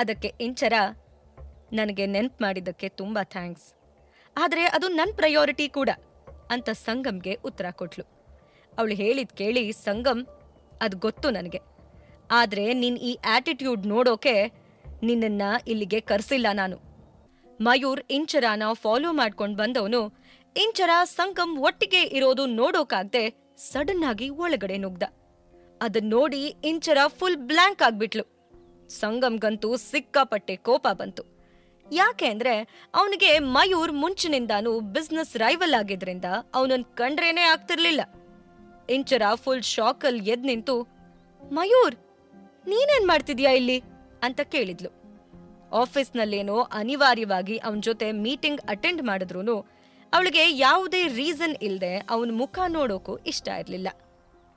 ಅದಕ್ಕೆ ಇಂಚರ ನನಗೆ ನೆನ್ಪು ಮಾಡಿದ್ದಕ್ಕೆ ತುಂಬ ಥ್ಯಾಂಕ್ಸ್. ಆದರೆ ಅದು ನನ್ನ ಪ್ರಯಾರಿಟಿ ಕೂಡ ಅಂತ ಸಂಗಮ್ಗೆ ಉತ್ತರ ಕೊಟ್ಲು. ಅವಳು ಹೇಳಿದ್ ಕೇಳಿ ಸಂಗಮ್, ಅದು ಗೊತ್ತು ನನಗೆ. ಆದರೆ ನಿನ್ ಈ ಆಟಿಟ್ಯೂಡ್ ನೋಡೋಕೆ ನಿನ್ನನ್ನ ಇಲ್ಲಿಗೆ ಕರೆಸಿಲ್ಲ ನಾನು. ಮಯೂರ್ ಇಂಚರಾನ ಫಾಲೋ ಮಾಡ್ಕೊಂಡು ಬಂದವನು ಇಂಚರ ಸಂಗಮ್ ಒಟ್ಟಿಗೆ ಇರೋದು ನೋಡೋಕಾಗ್ದೆ ಸಡನ್ ಆಗಿ ಒಳಗಡೆ ನುಗ್ದ. ಅದನ್ನ ನೋಡಿ ಇಂಚರ ಫುಲ್ ಬ್ಲ್ಯಾಂಕ್ ಆಗ್ಬಿಟ್ಲು. ಸಂಗಮ್ಗಂತೂ ಸಿಕ್ಕಾಪಟ್ಟೆ ಕೋಪ ಬಂತು. ಯಾಕೆ ಅಂದ್ರೆ ಅವನಿಗೆ ಮಯೂರ್ ಮುಂಚಿನಿಂದಾನು ಬಿಸ್ನೆಸ್ ರೈವಲ್ ಆಗಿದ್ರಿಂದ ಅವನನ್ ಕಂಡ್ರೇನೆ ಆಗ್ತಿರ್ಲಿಲ್ಲ. ಇಂಚರ ಫುಲ್ ಶಾಕಲ್ ಎದ್ ನಿಂತು, ಮಯೂರ್, ನೀನೇನ್ ಮಾಡ್ತಿದ್ಯಾ ಇಲ್ಲಿ? ಅಂತ ಕೇಳಿದ್ಲು. ಆಫೀಸ್ನಲ್ಲೇನೋ ಅನಿವಾರ್ಯವಾಗಿ ಅವನ ಜೊತೆ ಮೀಟಿಂಗ್ ಅಟೆಂಡ್ ಮಾಡಿದ್ರು ಅವಳಿಗೆ ಯಾವುದೇ ರೀಸನ್ ಇಲ್ಲದೆ ಅವನ ಮುಖ ನೋಡೋಕು ಇಷ್ಟ ಇರಲಿಲ್ಲ.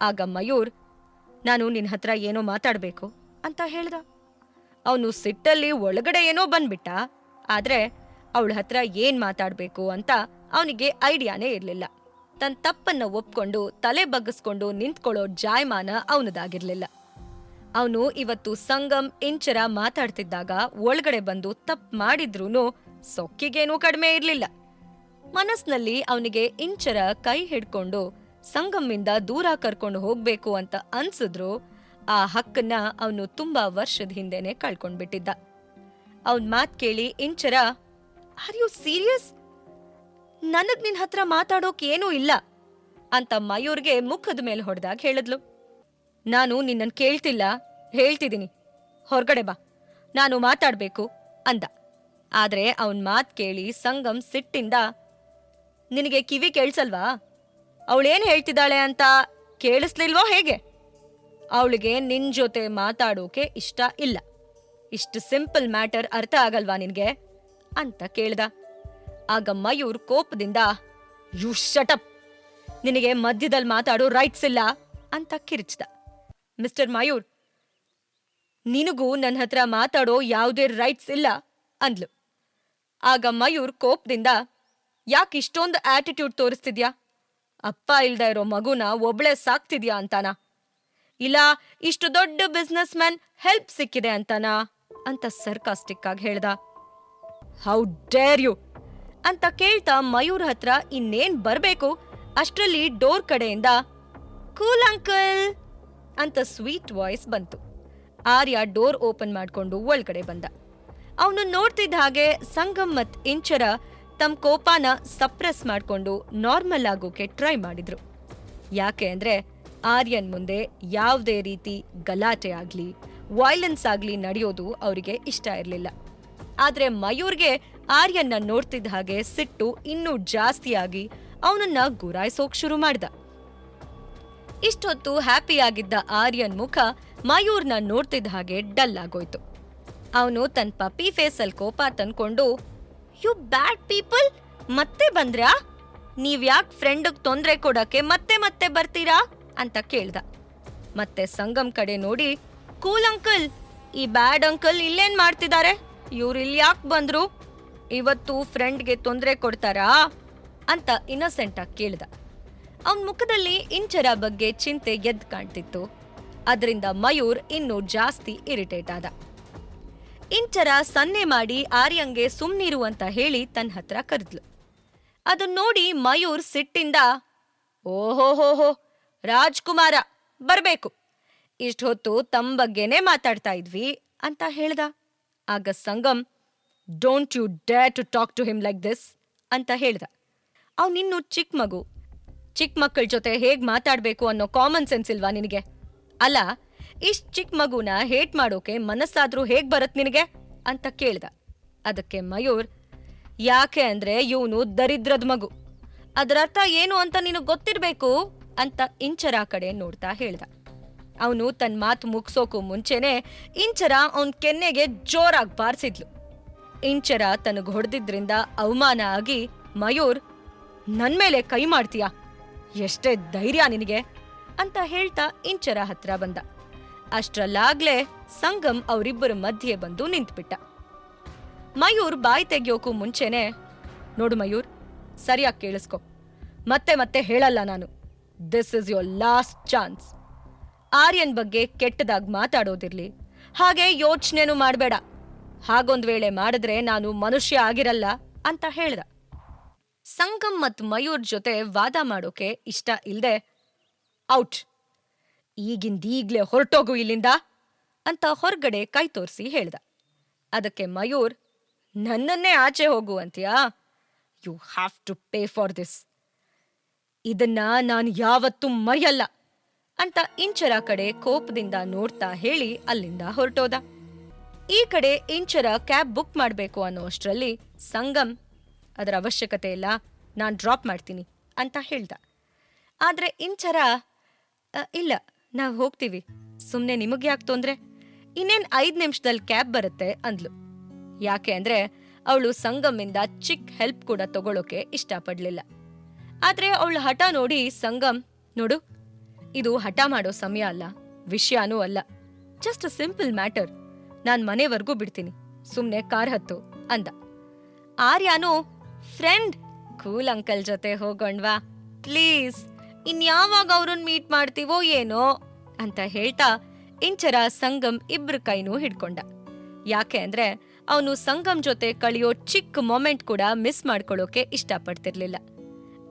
ಆಗ ಮಯೂರ್, ನಾನು ನಿನ್ನ ಹತ್ರ ಏನೋ ಮಾತಾಡಬೇಕು ಅಂತ ಹೇಳ್ದ. ಅವನು ಸಿಟ್ಟಲ್ಲಿ ಒಳಗಡೆ ಏನೋ ಬಂದ್ಬಿಟ್ಟ. ಆದ್ರೆ ಅವಳ ಹತ್ರ ಏನ್ ಮಾತಾಡ್ಬೇಕು ಅಂತ ಅವನಿಗೆ ಐಡಿಯಾನೇ ಇರ್ಲಿಲ್ಲ. ತನ್ನ ತಪ್ಪನ್ನ ಒಪ್ಕೊಂಡು ತಲೆ ಬಗ್ಗಿಸ್ಕೊಂಡು ನಿಂತ್ಕೊಳ್ಳೋ ಜಾಯಮಾನ ಅವನದಾಗಿರ್ಲಿಲ್ಲ. ಅವನು ಇವತ್ತು ಸಂಗಮ್ ಇಂಚರ ಮಾತಾಡ್ತಿದ್ದಾಗ ಒಳಗಡೆ ಬಂದು ತಪ್ಪು ಮಾಡಿದ್ರೂ ಸೊಕ್ಕಿಗೇನೂ ಕಡಿಮೆ ಇರ್ಲಿಲ್ಲ. ಮನಸ್ನಲ್ಲಿ ಅವನಿಗೆ ಇಂಚರ ಕೈ ಹಿಡ್ಕೊಂಡು ಸಂಗಮ್ಮಿಂದ ದೂರ ಕರ್ಕೊಂಡು ಹೋಗ್ಬೇಕು ಅಂತ ಅನ್ಸಿದ್ರು ಆ ಹಕ್ಕನ್ನ ಅವನು ತುಂಬಾ ವರ್ಷದ ಹಿಂದೆನೆ ಕಳ್ಕೊಂಡ್ಬಿಟ್ಟಿದ್ದ. ಅವನ್ ಮಾತ್ ಕೇಳಿ ಇಂಚರ, ಆರ್ ಯು ಸೀರಿಯಸ್? ನನಗ್ ನಿನ್ ಹತ್ರ ಮಾತಾಡೋಕ್ ಏನೂ ಇಲ್ಲ ಅಂತ ಮಯೂರ್ಗೆ ಮುಖದ ಮೇಲೆ ಹೊಡೆದಾಗ ಹೇಳಿದ್ಲು. ನಾನು ನಿನ್ನನ್ ಕೇಳ್ತಿಲ್ಲ ಹೇಳ್ತಿದ್ದೀನಿ ಹೊರಗಡೆ ಬಾ. ನಾನು ಮಾತಾಡ್ಬೇಕು ಅಂದ. ಆದ್ರೆ ಅವನ್ ಮಾತ್ ಕೇಳಿ ಸಂಗಮ್ ಸಿಟ್ಟಿಂದ, ನಿನಗೆ ಕಿವಿ ಕೇಳ್ಸಲ್ವಾ? ಅವಳೇನ್ ಹೇಳ್ತಿದ್ದಾಳೆ ಅಂತ ಕೇಳಿಸ್ಲಿಲ್ವೋ ಹೇಗೆ? ಅವಳಿಗೆ ನಿನ್ ಜೊತೆ ಮಾತಾಡೋಕೆ ಇಷ್ಟ ಇಲ್ಲ. ಇಷ್ಟು ಸಿಂಪಲ್ ಮ್ಯಾಟರ್ ಅರ್ಥ ಆಗಲ್ವಾ ನಿನ್ಗೆ? ಅಂತ ಕೇಳ್ದ. ಆಗ ಮಯೂರ್ ಕೋಪದಿಂದ, ಯು ಶಟಪ್ ನಿನಗೆ ಮಧ್ಯದಲ್ಲಿ ಮಾತಾಡೋ ರೈಟ್ಸ್ ಇಲ್ಲ ಅಂತ ಕಿರಿಚ್ದ. ಮಿಸ್ಟರ್ ಮಯೂರ್, ನಿನಗೂ ನನ್ನ ಹತ್ರ ಮಾತಾಡೋ ಯಾವುದೇ ರೈಟ್ಸ್ ಇಲ್ಲ ಅಂದ್ಲು. ಆಗ ಮಯೂರ್ ಕೋಪದಿಂದ, ಯಾಕೆ ಇಷ್ಟೊಂದು ಆಟಿಟ್ಯೂಡ್ ತೋರಿಸ್ತಿದ್ಯಾ? ಅಪ್ಪ ಇಲ್ದ ಇರೋ ಮಗುನ ಒಬ್ಳೆ ಸಾಕ್ತಿದ್ಯಾ ಅಂತಾನ? ಇಲ್ಲ, ಇಷ್ಟು ದೊಡ್ಡ ಬಿಸ್ನೆಸ್ ಮ್ಯಾನ್ ಹೆಲ್ಪ್ ಸಿಕ್ಕಿದೆ ಅಂತಾನ? ಅಂತ ಸರ್ಕಾಸ್ಟಿಕ್ ಆಗಿ ಹೇಳ್ದ. ಹೌ ಡೇರ್ ಯು ಅಂತ ಕೇಳ್ತಾ ಮಯೂರ್ ಹತ್ರ ಇನ್ನೇನ್ ಬರ್ಬೇಕು? ಅಷ್ಟ್ರಲ್ಲಿ ಡೋರ್ ಕಡೆಯಿಂದ ಕೂಲ್ ಅಂಕಲ್ ಅಂತ ಸ್ವೀಟ್ ವಾಯ್ಸ್ ಬಂತು. ಆರ್ಯ ಡೋರ್ ಓಪನ್ ಮಾಡ್ಕೊಂಡು ಒಳಗಡೆ ಬಂದ. ಅವನು ನೋಡ್ತಿದ್ದ ಹಾಗೆ ಸಂಗಮ್ ಮತ್ ಇಂಚರ ತಮ್ಮ ಕೋಪಾನ ಸಪ್ರೆಸ್ ಮಾಡ್ಕೊಂಡು ನಾರ್ಮಲ್ ಆಗೋಕೆ ಟ್ರೈ ಮಾಡಿದ್ರು. ಯಾಕೆ ಅಂದ್ರೆ ಆರ್ಯನ್ ಮುಂದೆ ಯಾವುದೇ ರೀತಿ ಗಲಾಟೆ ಆಗಲಿ ವೈಲೆನ್ಸ್ ಆಗಲಿ ನಡೆಯೋದು ಅವರಿಗೆ ಇಷ್ಟ ಇರಲಿಲ್ಲ. ಆದ್ರೆ ಮಯೂರ್ಗೆ ಆರ್ಯನ್ನ ನೋಡ್ತಿದ್ದ ಹಾಗೆ ಸಿಟ್ಟು ಇನ್ನೂ ಜಾಸ್ತಿಯಾಗಿ ಅವನನ್ನ ಗುರಾಯಿಸೋಕ್ ಶುರು ಮಾಡ್ದ. ಇಷ್ಟೊತ್ತು ಹ್ಯಾಪಿಯಾಗಿದ್ದ ಆರ್ಯನ್ ಮುಖ ಮಯೂರ್ನ ನೋಡ್ತಿದ್ದ ಹಾಗೆ ಡಲ್ ಆಗೋಯ್ತು. ಅವನು ತನ್ನ ಪಪ್ಪಿ ಫೇಸಲ್ ಕೋಪ ತಂದ್ಕೊಂಡು ಯು ಬ್ಯಾಡ್ ಪೀಪಲ್ ಮತ್ತೆ ಬಂದ್ರಾ? ನೀವ್ಯಾಕ್ ಫ್ರೆಂಡ್ ತೊಂದ್ರೆ ಕೊಡಕ್ಕೆ ಮತ್ತೆ ಮತ್ತೆ ಬರ್ತೀರಾ? ಅಂತ ಕೇಳ್ದ. ಮತ್ತೆ ಸಂಗಮ್ ಕಡೆ ನೋಡಿ, ಕೂಲ್ ಅಂಕಲ್, ಈ ಬ್ಯಾಡ್ ಅಂಕಲ್ ಇಲ್ಲೇನ್ ಮಾಡ್ತಿದ್ದಾರೆ ಇವ್ರು ಇಲ್ಲಿ ಯಾಕೆ ಬಂದ್ರು? ಇವತ್ತು ಫ್ರೆಂಡ್ಗೆ ತೊಂದರೆ ಕೊಡ್ತಾರಾ? ಅಂತ ಇನ್ನೊಸೆಂಟ್ ಆಗಿ ಕೇಳ್ದ. ಅವನ್ ಮುಖದಲ್ಲಿ ಇಂಚರ ಬಗ್ಗೆ ಚಿಂತೆ ಎದ್ದು ಕಾಣ್ತಿತ್ತು. ಅದರಿಂದ ಮಯೂರ್ ಇನ್ನೂ ಜಾಸ್ತಿ ಇರಿಟೇಟ್ ಆದ. ಇಂಚರ ಸನ್ನೆ ಮಾಡಿ ಆರ್ಯಂಗೆ ಸುಮ್ನಿರು ಅಂತ ಹೇಳಿ ತನ್ನ ಹತ್ರ ಕರೆದ್ಲು. ಅದನ್ನ ನೋಡಿ ಮಯೂರ್ ಸಿಟ್ಟಿಂದ, ಓಹೋಹೋಹೋ ರಾಜ್ಕುಮಾರ, ಬರಬೇಕು. ಇಷ್ಟು ಹೊತ್ತು ತಮ್ಮ ಬಗ್ಗೆನೇ ಮಾತಾಡ್ತಾ ಇದ್ವಿ ಅಂತ ಹೇಳ್ದ. ಆಗ Sangam don't you dare to talk to him like this ಅಂತ ಹೇಳ್ದ. ಅವನಿನ್ನು ಚಿಕ್ಕ ಮಗು. ಚಿಕ್ಕ ಮಕ್ಕಳ ಜೊತೆ ಹೇಗ್ ಮಾತಾಡ್ಬೇಕು ಅನ್ನೋ ಕಾಮನ್ ಸೆನ್ಸ್ ಇಲ್ವಾ ನಿನಗೆ? ಅಲ್ಲ, ಇಷ್ಟ್ ಚಿಕ್ಕ ಮಗುನ ಹೇಟ್ ಮಾಡೋಕೆ ಮನಸ್ಸಾದ್ರೂ ಹೇಗ್ ಬರತ್ ನಿನಗೆ? ಅಂತ ಕೇಳ್ದ. ಅದಕ್ಕೆ ಮಯೂರ್, ಯಾಕೆ ಅಂದ್ರೆ ಇವನು ದರಿದ್ರದ ಮಗು. ಅದರರ್ಥ ಏನು ಅಂತ ನಿನಗೆ ಗೊತ್ತಿರ್ಬೇಕು? ಅಂತ ಇಂಚರ ಕಡೆ ನೋಡ್ತಾ ಹೇಳ್ದ. ಅವನು ತನ್ನ ಮಾತು ಮುಗ್ಸೋಕು ಮುಂಚೆನೆ ಇಂಚರ ಅವನ ಕೆನ್ನೆಗೆ ಜೋರಾಗಿ ಬಾರಿಸಿದ್ಲು. ಇಂಚರ ತನಗ್ ಹೊಡೆದಿದ್ರಿಂದ ಅವಮಾನ ಆಗಿ, ಮಯೂರ್ ನನ್ನ ಮೇಲೆ ಕೈ ಮಾಡ್ತೀಯಾ? ಎಷ್ಟೇ ಧೈರ್ಯ ನಿನಗೆ, ಅಂತ ಹೇಳ್ತಾ ಇಂಚರ ಹತ್ರ ಬಂದ. ಅಷ್ಟ್ರಲ್ಲಾಗ್ಲೇ ಸಂಗಮ್ ಅವರಿಬ್ಬರ ಮಧ್ಯೆ ಬಂದು ನಿಂತ್ಬಿಟ್ಟ. ಮಯೂರ್ ಬಾಯಿ ತೆಗಿಯೋಕು ಮುಂಚೆನೆ, ನೋಡು ಮಯೂರ್, ಸರಿಯಾಗಿ ಕೇಳಿಸ್ಕೊ. ಮತ್ತೆ ಮತ್ತೆ ಹೇಳಲ್ಲ ನಾನು. This is your last chance Aryan ಬಗ್ಗೆ ಕೆಟ್ಟದಾಗಿ ಮಾತಾಡೋದಿರ್ಲಿ. ಹಾಗೆ ಯೋಚನೆನೂ ಮಾಡಬೇಡ. ಹಾಗೊಂದು ವೇಳೆ ಮಾಡಿದ್ರೆ ನಾನು ಮನುಷ್ಯ ಆಗಿರಲ್ಲ ಅಂತ ಹೇಳ್ದ. ಸಂಗಮ್ ಮತ್ ಮಯೂರ್ ಜೊತೆ ವಾದ ಮಾಡೋಕೆ ಇಷ್ಟ ಇಲ್ಲದೆ ಔಟ್. ಈಗಿಂದೀಗ್ಲೇ ಹೊರಟೋಗು ಇಲ್ಲಿಂದ ಅಂತ ಹೊರಗಡೆ ಕೈ ತೋರಿಸಿ ಹೇಳ್ದ. ಅದಕ್ಕೆ ಮಯೂರ್, ನನ್ನನ್ನೇ ಆಚೆ ಹೋಗು ಅಂತೀಯಾ? You have to pay for this ಇದನ್ನ ನಾನು ಯಾವತ್ತೂ ಮರೆಯಲ್ಲ ಅಂತ ಇಂಚರ ಕಡೆ ಕೋಪದಿಂದ ನೋಡ್ತಾ ಹೇಳಿ ಅಲ್ಲಿಂದ ಹೊರಟೋದ. ಈ ಕಡೆ ಇಂಚರ ಕ್ಯಾಬ್ ಬುಕ್ ಮಾಡಬೇಕು ಅನ್ನೋ ಅಷ್ಟರಲ್ಲಿ ಸಂಗಮ್ ಅದರ ಅವಶ್ಯಕತೆ ಇಲ್ಲ ನಾನು ಡ್ರಾಪ್ ಮಾಡ್ತೀನಿ ಅಂತ ಹೇಳ್ದ. ಆದ್ರೆ ಇಂಚರ "ಅ, ಇಲ್ಲ ನಾವು ಹೋಗ್ತೀವಿ. ಸುಮ್ಮನೆ ನಿಮಗೆ ಯಾಕೆ ತೊಂದರೆ? ಇನ್ನೇನ್ ಐದು ನಿಮಿಷದಲ್ಲಿ ಕ್ಯಾಬ್ ಬರುತ್ತೆ ಅಂದ್ಲು. ಯಾಕೆ ಅಂದ್ರೆ ಅವಳು ಸಂಗಮ್ಮಿಂದ ಚಿಕ್ಕ ಹೆಲ್ಪ್ ಕೂಡ ತಗೊಳ್ಳೋಕೆ ಇಷ್ಟಪಡ್ಲಿಲ್ಲ. ಆದ್ರೆ ಅವಳ ಹಠ ನೋಡಿ, ಸಂಗಮ್, ನೋಡು, ಇದು ಹಠ ಮಾಡೋ ಸಮಯ ಅಲ್ಲ, ವಿಷಯನೂ ಅಲ್ಲ. Just a simple matter. ನಾನ್ ಮನೆವರೆಗೂ ಬಿಡ್ತೀನಿ. ಸುಮ್ನೆ ಕಾರ್ ಹತ್ತು, ಅಂದ. ಆರ್ಯಾನು, ಫ್ರೆಂಡ್, ಕೂಲ್ ಅಂಕಲ್ ಜೊತೆ ಹೋಗೋಣ್ವಾ ಪ್ಲೀಸ್, ಇನ್ಯಾವಾಗ ಅವ್ರನ್ನ ಮೀಟ್ ಮಾಡ್ತೀವೋ ಏನೋ? ಅಂತ ಹೇಳ್ತಾ, ಇಂಚರ ಸಂಗಮ್ ಇಬ್ರ ಕೈನೂ ಹಿಡ್ಕೊಂಡ. ಯಾಕೆ ಅಂದ್ರೆ, ಅವನು ಸಂಗಮ್ ಜೊತೆ ಕಳೆಯೋ ಚಿಕ್ಕ ಮೊಮೆಂಟ್ ಕೂಡ ಮಿಸ್ ಮಾಡ್ಕೊಳ್ಳೋಕೆ ಇಷ್ಟಪಡ್ತಿರ್ಲಿಲ್ಲ.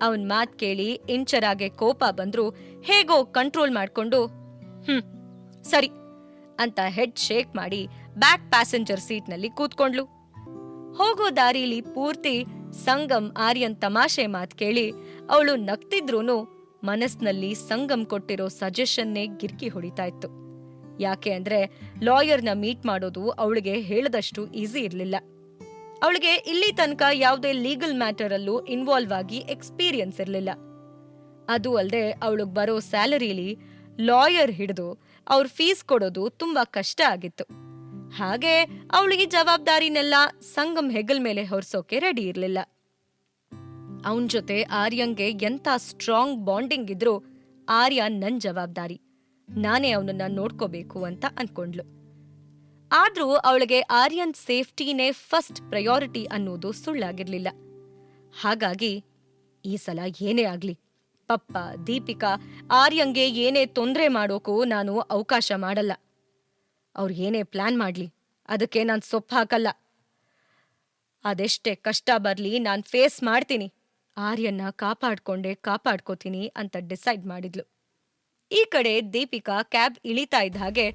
ಅವನ್ ಮಾತ್ ಕೇಳಿ ಇಂಚರಾಗೆ ಕೋಪ ಬಂದ್ರು ಹೇಗೋ ಕಂಟ್ರೋಲ್ ಮಾಡ್ಕೊಂಡು, ಹ್ಮ್, ಸರಿ, ಅಂತ ಹೆಡ್ ಶೇಕ್ ಮಾಡಿ ಬ್ಯಾಕ್ ಪ್ಯಾಸೆಂಜರ್ ಸೀಟ್ನಲ್ಲಿ ಕೂತ್ಕೊಂಡ್ಲು. ಹೋಗೋ ದಾರಿಲಿ ಪೂರ್ತಿ ಸಂಗಮ್ ಆರ್ಯನ್ ತಮಾಷೆ ಮಾತ್ ಕೇಳಿ ಅವಳು ನಗ್ತಿದ್ರೂನು ಮನಸ್ನಲ್ಲಿ ಸಂಗಮ್ ಕೊಟ್ಟಿರೋ ಸಜೆಷನ್ನೇ ಗಿರ್ಕಿ ಹೊಡಿತಾ ಇತ್ತು. ಯಾಕೆ ಅಂದ್ರೆ ಲಾಯರ್ನ ಮೀಟ್ ಮಾಡೋದು ಅವಳಿಗೆ ಹೇಳದಷ್ಟು ಈಸಿ ಇರ್ಲಿಲ್ಲ. ಅವಳಿಗೆ ಇಲ್ಲಿ ತನಕ ಯಾವುದೇ ಲೀಗಲ್ ಮ್ಯಾಟರ್ ಅಲ್ಲೂ ಇನ್ವಾಲ್ವ್ ಆಗಿ ಎಕ್ಸ್ಪೀರಿಯನ್ಸ್ ಇರಲಿಲ್ಲ. ಅದು ಅಲ್ಲದೆ ಅವಳಿಗೆ ಬರೋ ಸ್ಯಾಲರಿಲಿ ಲಾಯರ್ ಹಿಡಿದು ಅವ್ರ ಫೀಸ್ ಕೊಡೋದು ತುಂಬಾ ಕಷ್ಟ ಆಗಿತ್ತು. ಹಾಗೆ ಅವಳಿಗೆ ಜವಾಬ್ದಾರಿನೆಲ್ಲ ಸಂಗಮ್ ಹೆಗಲ್ ಮೇಲೆ ಹೊರ್ಸೋಕೆ ರೆಡಿ ಇರಲಿಲ್ಲ. ಅವನ್ ಜೊತೆ ಆರ್ಯಂಗೆ ಎಂತ ಸ್ಟ್ರಾಂಗ್ ಬಾಂಡಿಂಗ್ ಇದ್ರೂ ಆರ್ಯ ನನ್ ಜವಾಬ್ದಾರಿ. ನಾನೇ ಅವನನ್ನ ನೋಡ್ಕೋಬೇಕು ಅಂತ ಅನ್ಕೊಂಡ್ಲು ಆದ್ರೂ ಅವಳಿಗೆ ಆರ್ಯನ್ ಸೇಫ್ಟಿನೇ ಫಸ್ಟ್ ಪ್ರಯಾರಿಟಿ ಅನ್ನೋದು ಸುಳ್ಳಾಗಿರ್ಲಿಲ್ಲ. ಹಾಗಾಗಿ ಈ ಸಲ ಏನೇ ಆಗ್ಲಿ, ಪಪ್ಪ, ದೀಪಿಕಾ, ಆರ್ಯಂಗೆ ಏನೇ ತೊಂದರೆ ಮಾಡೋಕ್ಕೂ ನಾನು ಅವಕಾಶ ಮಾಡಲ್ಲ. ಅವ್ರು ಏನೇ ಪ್ಲಾನ್ ಮಾಡ್ಲಿ, ಅದಕ್ಕೆ ನಾನು ಸೊಪ್ಪು ಹಾಕಲ್ಲ. ಅದೆಷ್ಟೇ ಕಷ್ಟ ಬರ್ಲಿ ನಾನು ಫೇಸ್ ಮಾಡ್ತೀನಿ. ಆರ್ಯನ್ನ ಕಾಪಾಡ್ಕೊಂಡೆ ಕಾಪಾಡ್ಕೋತೀನಿ ಅಂತ ಡಿಸೈಡ್ ಮಾಡಿದ್ಲು. ಈ ಕಡೆ ದೀಪಿಕಾ ಕ್ಯಾಬ್ ಇಳಿತಾ ಇದ್ದ ಹಾಗೆ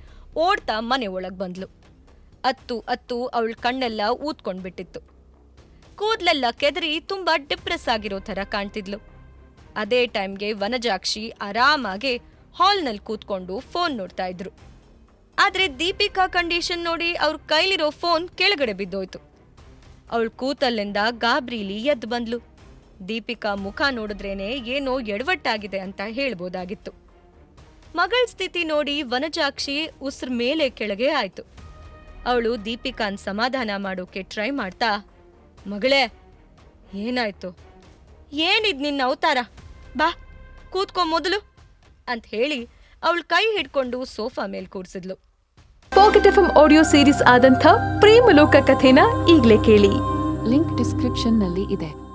ಓಡ್ತಾ ಮನೆ ಒಳಗ್ ಬಂದ್ಲು. ಅತ್ತು ಅತ್ತು ಅವಳ ಕಣ್ಣೆಲ್ಲ ಊದ್ಕೊಂಡ್ಬಿಟ್ಟಿತ್ತು. ಕೂದ್ಲೆಲ್ಲ ಕೆದರಿ ತುಂಬಾ ಡಿಪ್ರೆಸ್ ಆಗಿರೋ ಥರ ಕಾಣ್ತಿದ್ಲು. ಅದೇ ಟೈಮ್ಗೆ ವನಜಾಕ್ಷಿ ಆರಾಮಾಗಿ ಹಾಲ್ನಲ್ಲಿ ಕೂತ್ಕೊಂಡು ಫೋನ್ ನೋಡ್ತಾ ಇದ್ರು. ಆದ್ರೆ ದೀಪಿಕಾ ಕಂಡೀಷನ್ ನೋಡಿ ಅವ್ರ ಕೈಲಿರೋ ಫೋನ್ ಕೆಳಗಡೆ ಬಿದ್ದೋಯ್ತು. ಅವಳು ಕೂತಲ್ಲಿಂದ ಗಾಬ್ರಿಲಿ ಎದ್ದು ಬಂದ್ಲು. ದೀಪಿಕಾ ಮುಖ ನೋಡಿದ್ರೇನೆ ಏನೋ ಎಡವಟ್ಟಾಗಿದೆ ಅಂತ ಹೇಳ್ಬೋದಾಗಿತ್ತು. ಮಗಳ ಸ್ಥಿತಿ ನೋಡಿ ವನಜಾಕ್ಷಿ ಉಸ್ರ ಮೇಲೆ ಕೆಳಗೆ ಆಯ್ತು. ಅವಳು ದೀಪಿಕಾನ್ ಸಮಾಧಾನ ಮಾಡೋಕೆ ಟ್ರೈ ಮಾಡ್ತಾ ಮಗಳೇ ಏನಾಯ್ತು? ಏನಿದ್ ನಿನ್ನ ಅವತಾರ? ಬಾ ಕೂತ್ಕೊ ಮೊದಲು ಅಂತ ಹೇಳಿ ಅವಳು ಕೈ ಹಿಡ್ಕೊಂಡು ಸೋಫಾ ಮೇಲೆ ಕೂರಿಸಿದ್ಲು. ಪಾಕೆಟ್ ಎಫ್ ಆಡಿಯೋ ಸೀರೀಸ್ ಆದಂಥ ಪ್ರೇಮಲೋಕ ಕಥೆನ ಈಗಲೇ ಕೇಳಿ. ಲಿಂಕ್ ಡಿಸ್ಕ್ರಿಪ್ಷನ್ನಲ್ಲಿ ಇದೆ.